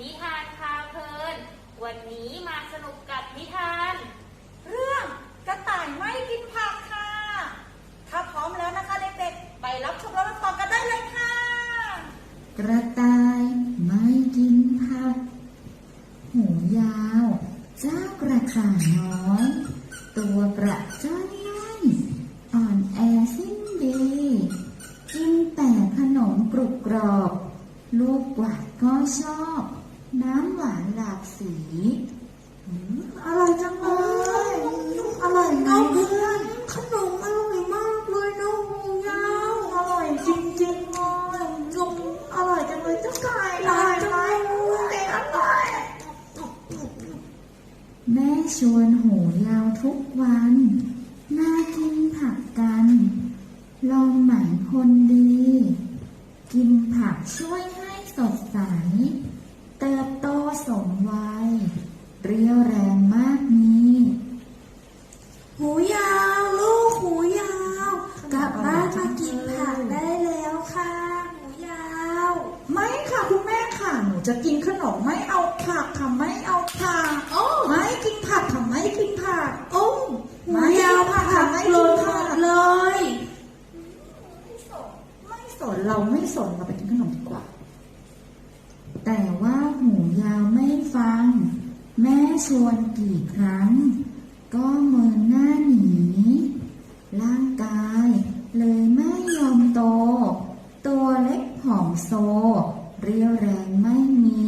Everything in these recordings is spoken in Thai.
นิทานพาเพลิน วันนี้มาสนุกกับนิทาน เรื่องกระต่ายไม่กินผักค่ะ ถ้าพร้อมแล้วนะคะเด็กๆ ไปรับชมและรับฟังกันได้เลยค่ะ กระต่ายไม่กินผัก หูยาว เจ้ากระต่ายน้อย ตัวประจ้อยย่อยอ่อนแอสิ้นดีกินแต่ขนมกรุบกรอบ ลูกกวาดก็ชอบ น้ำหวานหลาก สีอร่อยจังเลย จะกินขนมไม่เอาผักค่ะไม่เอาผักโอ้ไม่กินผักค่ะไม่กินผักโอ้หูไม่ยาวกินผักผัค่ะกไม่โลกินหมผักดเลยไม่สนเราไม่สนเราไปกินขนมดีกว่า แต่ว่าหูยาวไม่ฟัง แม่ชวนกี่ครั้ง ก็เมินหน้าหนีร่างกายเลยไม่ยอมโต ตัวเล็กผอมโซ เรียวแรงไม่มี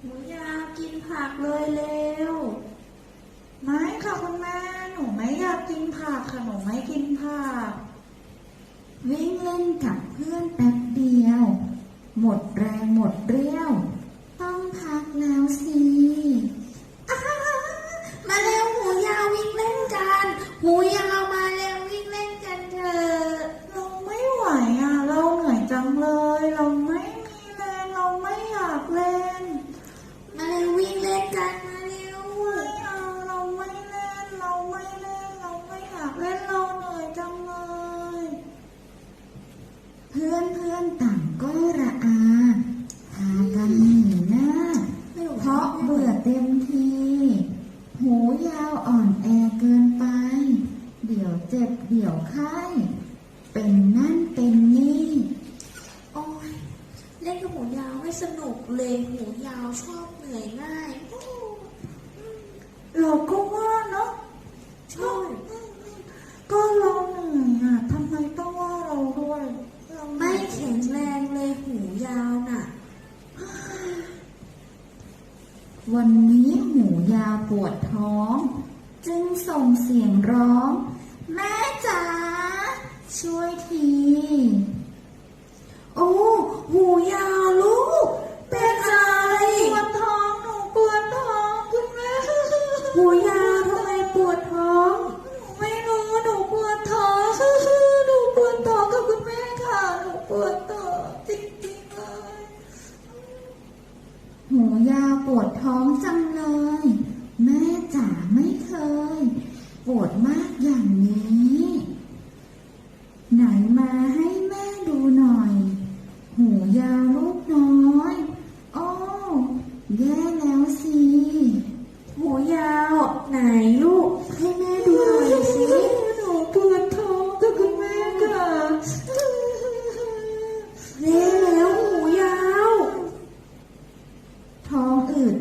หูยาวกินผักเลยเร็ว ไม่ค่ะคุณแม่ หนูไม่อยากกินผักค่ะ หนูไม่กินผัก วิ่งเล่นกับเพื่อนแป๊บเดียว หมดแรงหมดเรี่ยว ต้องพักแล้วสิ เดี๋ยวเจ็บเดี๋ยวไข้เป็นนั่นเป็นนี่ โอ้ยเล่นกับหูยาวไม่สนุกเลยหูยาวชอบเหนื่อยง่ายเราก็ว่าเนาะใช่ก็เราเหนื่อยอะทำไมต้องว่าเราด้วยเราเหนื่ไม่อยแข็งแรงเลยหูยาวน่ะ วันนี้หูยาวปวดท้อง จึงส่งเสียงร้องแม่จ๋า ช่วยที โอ้ หูยาวลูก เป็นอะไรปวดท้องหนูปวดท้องคุณแม่หูยาวทำไมปวดท้อง ไม่รู้หนูปวดท้องหนูปวดท้องกับคุณแม่ค่ะหนูปวดท้องจริงๆเลยหูยาวปวดท้องจังเลย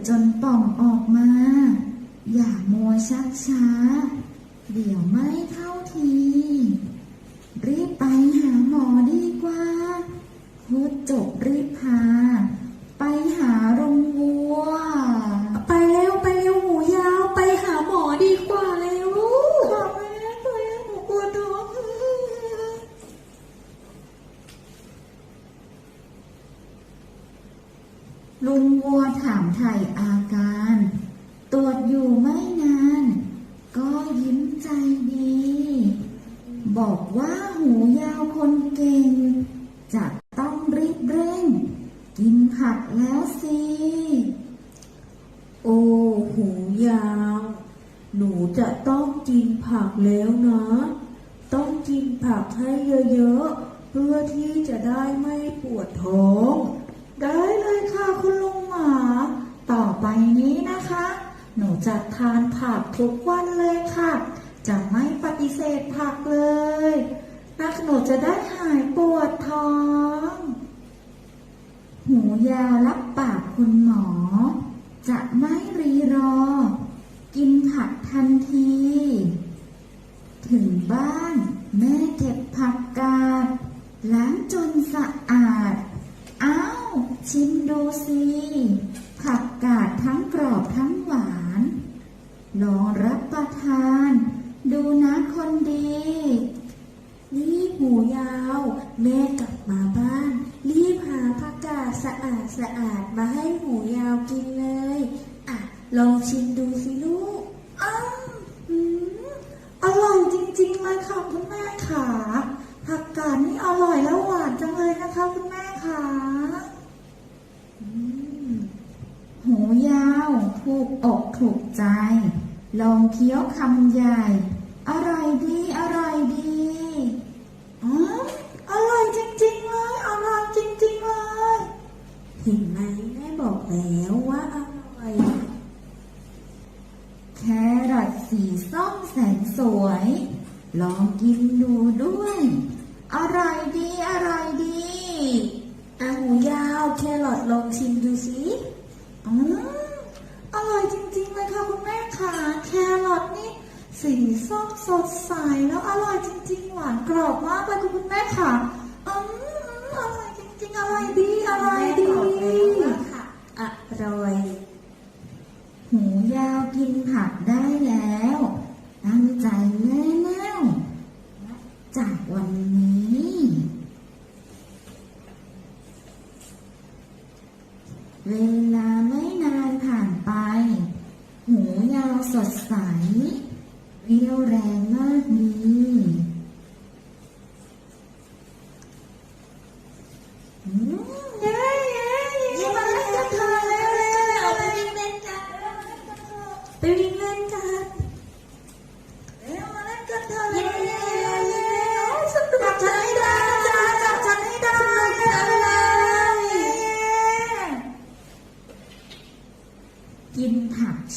จนป่องออกมา อย่ามัวชักช้า เดี๋ยวไม่เข้าที ผักแล้วนะ ต้องกินผักให้เยอะๆ เพื่อที่จะได้ไม่ปวดท้อง ได้เลยค่ะคุณลุงหมา ต่อไปนี้นะคะ หนูจะทานผักทุกวันเลยค่ะ จะไม่ปฏิเสธผักเลยนะหนูจะได้หายปวดท้อง หูยาวรับปากคุณหมอ จะไม่รีรอ กินผักทันที ดูสิผักกาดทั้งกรอบทั้งหวาน ลองรับประทาน ดูนะคนดี นี่หูยาว แม่กลับมาบ้าน รีบหาผักกาดสะอาดสะอาดมาให้หูยาวกินเลย อะ ลองชิมดูสิลูกอ้าวอืมอร่อยจริงๆเลยค่ะคุณแม่ค่ะผักกาดนี่อร่อยแล้วหวานจังเลยนะคะคุณแม่ค่ะ หูยาว ถูกอกถูกใจ ลองเคี้ยวคำใหญ่ อร่อยดี อร่อยดีอ๋ออร่อยจริงๆเลย อร่อยจริงๆเลย เห็นไหมแม่บอกแล้วว่าอร่อย แครอทสีส้มแสนสวย ลองกินดูด้วย อร่อยดี อร่อยดีอะหูยาวแครอทลองชิมดูสิอืม ร่อยจริงๆเลยค่ะคุณแม่ค่ะแครอทนี่สีส้มสดใสแล้วอร่อยจริง ๆ หวานกรอบมากเลยคุณแม่ค่ะอืมอร่อยจริงๆอร่อยดีอร่อยดีอกแล้วว่าค่ะอร่อยหูยาวกินผักได้แล้ว ตั้งใจ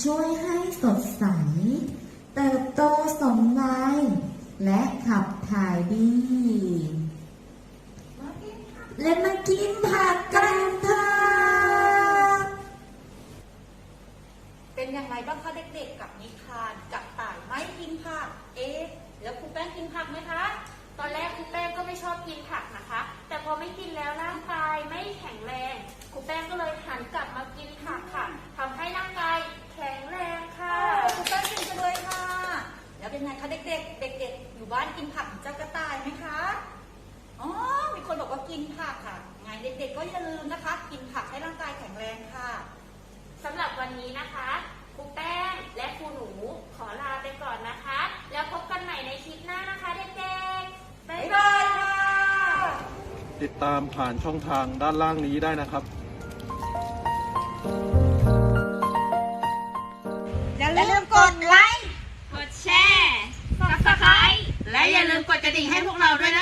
ผักช่วยให้สดใส เติบโตสมวัย และขับถ่ายดี และมากินผักกันเถอะ เป็นยังไงบ้างคะเด็กๆกับนิทานกับต่ายไม่กินผัก เอ๊ะแล้วครูแป้งกินผักไหมคะ ตอนแรกครูแป้งก็ไม่ชอบกินผักนะคะ แต่พอไม่กินแล้วร่างกายไม่แข็งแรงครูแป้งก็เลยหันกลับมากินผักค่ะทำให้ร่างกายแข็งแรงค่ะ ครูแป้งกินกันเลยค่ะ แล้วเป็นไงคะเด็กๆ เด็กๆ อยู่บ้านกินผักเหมือนเจ้ากระต่ายไหมคะ อ๋อ มีคนบอกว่ากินผักค่ะ ไงเด็กๆ ก็อย่าลืมนะคะ กินผักให้ร่างกายแข็งแรงค่ะ สำหรับวันนี้นะ คะครูแป้งและครูหนูขอลาไปก่อนนะคะ แล้วพบกันใหม่ในคลิปหน้านะคะเด็กๆ บ๊ายบายค่ะติดตามผ่านช่องทางด้านล่างนี้ได้นะครับอย่าลืมกดไลค์ กดแชร์ subscribe และอย่าลืมกดกระดิ่งให้พวกเราด้วยนะคะ